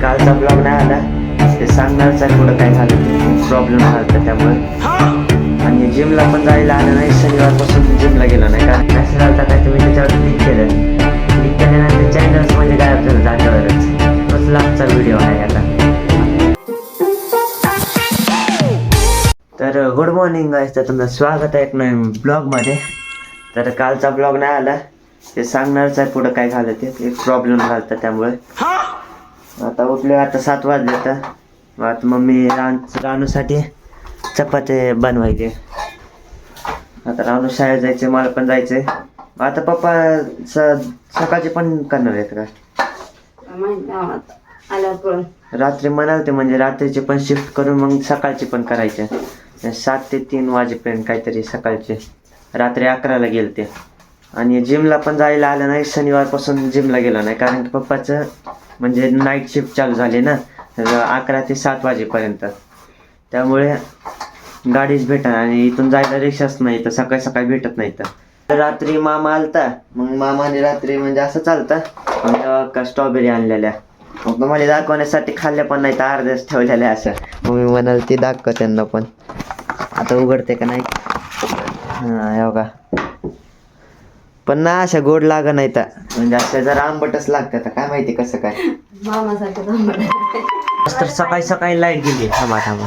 कालचा ब्लॉग नाही आला. ते सांगणारच आहे पुढं काय झालं प्रॉब्लेम झाला होता त्यामुळे. आणि जिमला पण जायला आलं नाही शनिवारपासून जिमला गेलो नाही. कारण मेसेज आलता काय तुम्ही त्याच्यावर क्लिक केलं. क्लिक केल्यानंतर चॅनल्स म्हणजे काय आपल्याला जागेवरच. तोच लास्टचा व्हिडिओ आहे आता. तर गुड मॉर्निंग गाईस तर तुमचं स्वागत आहे एक नवीन ब्लॉगमध्ये तर कालचा ब्लॉग नाही आला. ते सांगणारच आहे पुढं काय झालं ते. एक प्रॉब्लेम झाला होता त्यामुळे. आता उठले आता सात वाजले तर मग आता मम्मी रान रानूसाठी चपाती बनवायचे आता रानू शाळेत जायचे मला पण जायचे आता पप्पा स सकाळचे पण करणार आहेत का? रात्री म्हणाल म्हणजे रात्रीचे पण शिफ्ट करून मग सकाळचे पण करायचे. सात ते तीन वाजेपर्यंत काहीतरी सकाळचे. रात्री अकराला गेले ते आणि जिमला पण जायला आलं नाही शनिवारपासून जिमला गेलो नाही. कारण की पप्पाचं म्हणजे नाईट शिफ्ट चालू झाली ना अकरा ते सात वाजेपर्यंत. त्यामुळे गाडीच भेटा आणि इथून जायला रिक्षाच नाही तर सकाळी सकाळी भेटत नाही तर रात्री मामा आलता. मग मामाने रात्री म्हणजे असं चालतं. मग का स्ट्रॉबेरी आणलेल्या. मग तुम्हाला दाखवण्यासाठी खाल्ल्या पण नाही तर अर्ध्याच ठेवलेल्या असं मग मी म्हणाल ती दाखव त्यांना पण. आता उघडते का नाही? हां हे पण ना अशा गोड लाग नाही तर म्हणजे अशा जरा आंबटच लागतात आता काय माहिती कसं काय. तर सकाळी सकाळी लाइट गेली थांबा थांबा.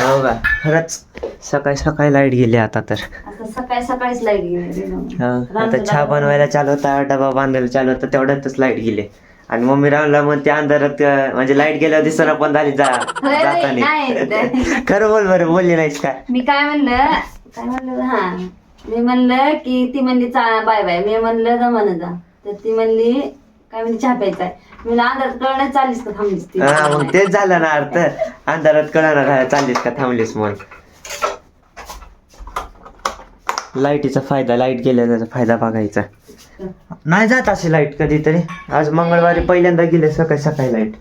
हो का? खरंच सकाळी सकाळी लाइट गेली आता तर. आता सकाळी सकाळीच लाइट गेली हा, आता चहा बनवायला चालू होता डबा बांधायला चालू होता तेवढ्यातच लाइट गेली. आणि मम्मी रावला मग त्या अंधारात म्हणजे लाइट गेल्यावर दिसना पण झाली जा नाही जाताना खरं बोल बरं बोलली नाहीस का? मी काय म्हणलं काय म्हणलं हा. मी म्हणलं की ती म्हणली चा बाय बाय. मी म्हणलं जा म्हण जा. तर ती म्हणली काय म्हणली चहा प्यायचा आहे? मी म्हणलं अंधारात कळण्यात चालीस का थांबलीस ती? हा मग तेच झालं ना अर्थ. अंधारात कळणार चाललीस का थांबलीस मग? लाईटीचा फायदा लाइट गेल्याचा फायदा बघायचा. नाही जात अशी लाइट कधीतरी. आज मंगळवारी पहिल्यांदा गेले सकाळी सकाळी लाइट.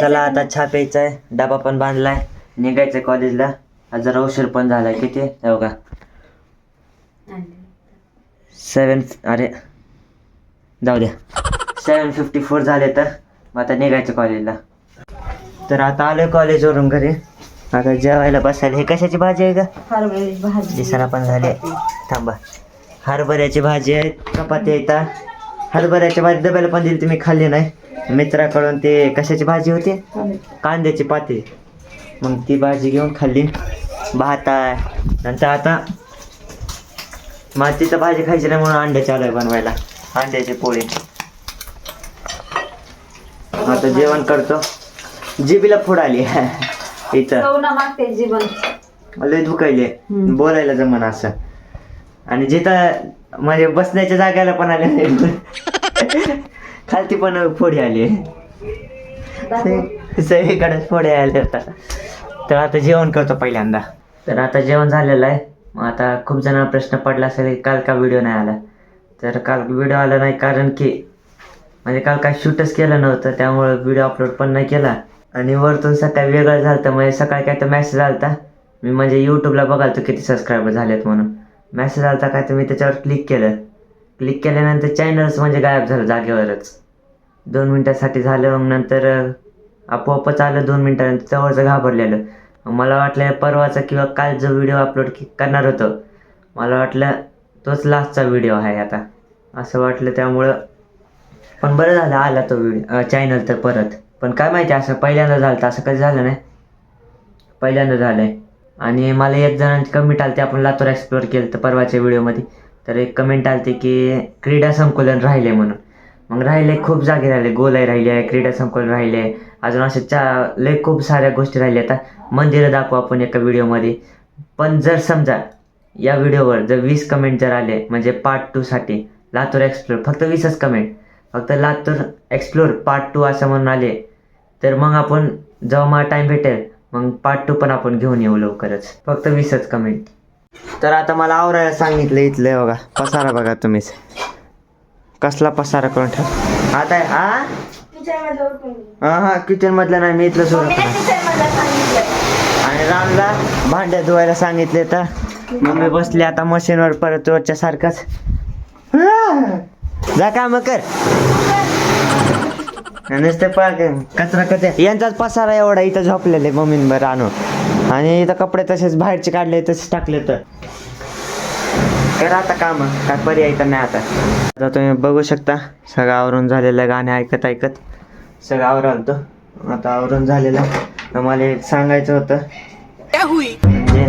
चला आता चहा प्यायचा आहे. डबा पण बांधलाय. निघायचं कॉलेजला आज जरा उशीर पण झालाय किती? हो का? सेवन अरे जाऊ द्या सेवन फिफ्टी फोर झाले तर मग आता निघायचं कॉलेजला तर आता आलोय कॉलेजवरून घरी. आता जेवायला बसायला. हे कशाची भाजी आहे का हरभऱ्याची भाजी. दिसाना पण झाले थांबा. हरभऱ्याची भाजी आहे. चपाती येतात हरभऱ्याच्या भाजी डब्याला पण दिली तुम्ही खाल्ली नाही. मित्राकडून ते कशाची भाजी होती? कांद्याची पाती. मग ती भाजी घेऊन खाल्ली. भात आहे. नंतर आता मातीचं भाजी खायची नाही म्हणून अंडे चालू आहे बनवायला. अंड्याची पोळी. आता जेवण करतो. जिबीला फोड आली. इथं. मागते जीवन लय दुखायले. बोलायला जमन असं. आणि जिथं म्हणजे बसण्याच्या जागेला पण आले खालती पण फोडी आली. सगळीकडे फोडे आले होता तर आता जेवण करतो पहिल्यांदा. तर आता जेवण झालेलं आहे. मग आता खूप जणांना प्रश्न पडला असेल काल का व्हिडिओ नाही आला? तर काल व्हिडिओ आला नाही कारण की म्हणजे काल काय शूटच केलं नव्हतं त्यामुळे व्हिडिओ अपलोड पण नाही केला. आणि वरतून सकाळी वेगळं झालं म्हणजे सकाळी काय तर मॅसेज आला होता मी म्हणजे यूट्यूबला बघालतो किती सबस्क्रायबर झालेत म्हणून. मॅसेज आला होता काय तर मी त्याच्यावर क्लिक केलं. क्लिक केल्यानंतर चॅनल्स म्हणजे गायब झालं जागेवरच. दोन मिनटासाठी झालं मग नंतर आपोआपच आलं दोन मिनटानंतर जवळचं घाबरलेलं. मला वाटलं परवाचा किंवा काल जो व्हिडिओ अपलोड करणार होतो. मला वाटलं तोच लास्टचा व्हिडिओ आहे आता. असं वाटलं त्यामुळं. पण बरं झालं आला तो व्हिडिओ चॅनल तर परत. पण काय माहिती असं पहिल्यांदा झालं तर असं कधी झालं नाही. पहिल्यांदा झालं आहे आणि मला एक जणांची कमेंट आलते आपण लातूर एक्सप्लोअर केलं तर परवाच्या व्हिडिओमध्ये तर एक कमेंट आली की क्रीडा संकुलन राहिले म्हणून. मग राहिले खूप जागे राहिले गोलाई राहिले आहे क्रीडा संकुल राहिले. अजून असे चा लय खूप साऱ्या गोष्टी राहिल्या आता. मंदिरं दाखवू आपण एका व्हिडिओमध्ये. पण जर समजा या व्हिडिओवर जर वीस कमेंट जर आले म्हणजे पार्ट टूसाठी लातूर एक्सप्लोर फक्त वीसच कमेंट फक्त लातूर एक्सप्लोर पार्ट टू असं म्हणून आले तर मग आपण जेव्हा मला टाईम भेटेल. मग पार्ट टू पण आपण घेऊन येऊ लवकरच. फक्त वीसच कमेंट तर आता मला आवरायला सांगितलं इथलं बघा. पसारा बघा तुम्हीच. कसला पसारा करून ठेव. आता आहे, हा? हा हा किचन मधलं नाही मी इथलं सुरू आणि रामला भांड्या धुवायला सांगितले तर. मम्मी बसली आता मशीनवर परत रोजच्या सारखंच. जा काम कर. नुसते कचरा कचरा. यांचाच पसारा एवढा इथं झोपलेले मम्मीन बरं आणून. आणि इथं कपडे तसेच बाहेरचे काढले तसेच टाकले तर. करा आता काम काय पर्याय तर नाही आता. आता तुम्ही बघू शकता सगळं आवरून झालेलं गाणे ऐकत ऐकत सगळं आवरालतो आता आवरून झालेलं मला एक सांगायचं होतं. म्हणजे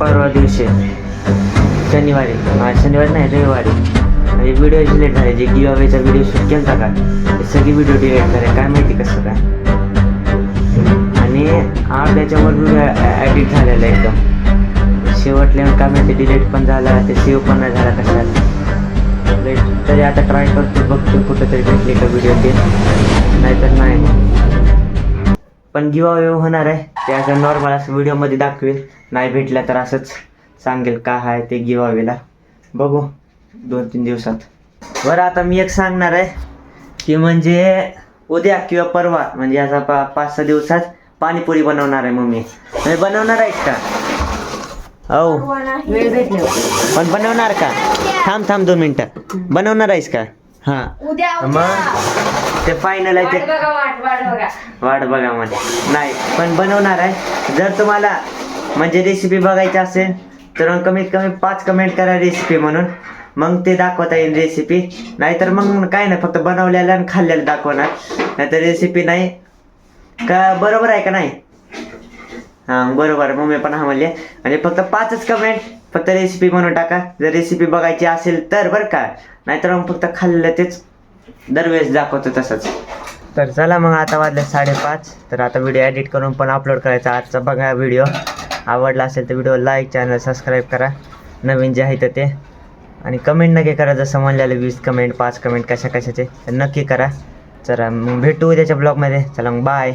परवा दिवशी शनिवारी शनिवारी नाही रविवारी. म्हणजे व्हिडिओ डिलीट झाले. जे गिवावेचा व्हिडिओ शूट केला का? ते सगळे व्हिडिओ डिलीट झाले. काय माहिती कसं काय? आणि अर्ध्याच्यावर व्हिडिओ ॲडिट झालेला एकदम. शेवटले काय माहिती डिलीट पण झाला ते सेव्ह पण नाही झाला कशात. तरी आता ट्राय करतो बघतो कुठंतरी भेटले का व्हिडिओ ते. नाहीतर नाही. पण गिवा होणार आहे. ते असं नॉर्मल असं व्हिडिओमध्ये दाखवेल. नाही भेटलं तर असंच सांगेल का आहे ते गिवावेला बघू दोन तीन दिवसात. बरं आता मी एक सांगणार आहे की म्हणजे उद्या किंवा परवा म्हणजे असा पा पाच सहा दिवसात पाणीपुरी बनवणार आहे मम्मी. म्हणजे बनवणार आहे का? हो. वेळ भेटले. पण बनवणार का? थांब थांब दोन मिनटं. बनवणार आहेस का? हां. उद्या मग ते फायनल आहे ते. बघा वाट वाट बघा. वाट बघा मध्ये नाही पण बनवणार आहे. जर तुम्हाला म्हणजे रेसिपी बघायची असेल तर मग कमीत कमी पाच कमेंट करा रेसिपी म्हणून. मग ते दाखवता येईल रेसिपी नाहीतर मग काय नाही फक्त बनवलेलं आणि खाल्लेलं दाखवणार. नाहीतर रेसिपी नाही. का बरोबर आहे का नाही? हां बरोबर. मम्मी पण हा म्हणले. आणि फक्त पाचच कमेंट फक्त रेसिपी म्हणून टाका. जर रेसिपी बघायची असेल तर बरं का. नाहीतर मग फक्त खाल्लं तेच दरवेळेस दाखवतो तसंच. तर चला मग आता वाजले साडेपाच. तर आता व्हिडिओ एडिट करून पण अपलोड करायचा आजचा. बघा व्हिडिओ आवडला असेल तर व्हिडिओ लाईक चॅनल सबस्क्राईब करा. नवीन जे आहे तर ते. आणि कमेंट नक्की करा. जसं म्हणलेलं वीस कमेंट पाच कमेंट कशा कशाचे तर नक्की करा. चला मग भेटू उद्याच्या ब्लॉगमध्ये चला मग बाय